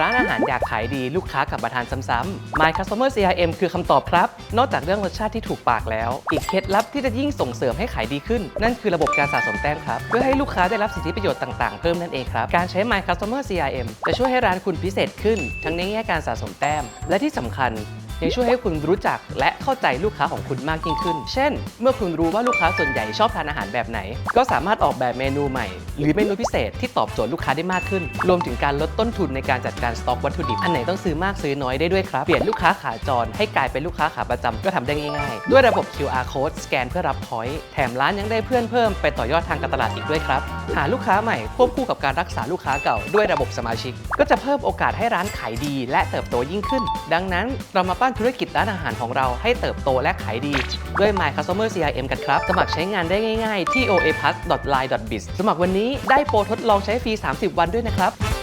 ร้านอาหารอยากขายดีลูกค้ากลับมาทานซ้ำๆ My Customer CRM คือคำตอบครับ นอกจากเรื่องรสชาติที่ถูกปากแล้ว อีกเคล็ดลับที่จะยิ่งส่งเสริมให้ขายดีขึ้น นั่นคือระบบการสะสมแต้มครับ เพื่อให้ลูกค้าได้รับสิทธิประโยชน์ต่างๆ เพิ่มนั่นเองครับ การใช้ My Customer CRM จะช่วยให้ร้านคุณพิเศษขึ้น ทั้งในแง่การสะสมแต้ม และที่สำคัญ ยังช่วยให้คุณรู้จักและเข้าใจลูกค้าของคุณมากยิ่งขึ้น เช่น เมื่อคุณรู้ว่าลูกค้าส่วนใหญ่ชอบทานอาหารแบบไหน ก็สามารถออกแบบเมนูใหม่ หรือเมนูพิเศษที่ตอบโจทย์ลูกค้าได้มากขึ้น รวมถึงการลดต้นทุนในการจัดการสต็อกวัตถุดิบ อันไหนต้องซื้อมากซื้อน้อยได้ด้วยครับ เปลี่ยนลูกค้าขาจร ให้กลายเป็นลูกค้าขาประจำก็ทำได้ง่ายๆ ด้วยระบบ QR code สแกนเพื่อรับ point แถมร้านยังได้เพื่อนเพิ่มไปต่อยอดทางการตลาดอีกด้วยครับ หาลูกค้าใหม่ควบคู่กับการรักษาลูกค้าเก่าด้วยระบบสมาชิก ก็จะเพิ่มโอกาสให้ร้านขายดี และเติบโตยิ่งขึ้น ดังนั้นเรามาปั้นธุรกิจร้านอาหารของเราให้เติบโตและขายดี ด้วย My Customer CRM กันครับ สมัครใช้งานได้ง่าย ๆ ที่ oaplus.line.biz สมัครวันนี้ได้โปรทดลองใช้ฟรี 30 วันด้วยนะครับ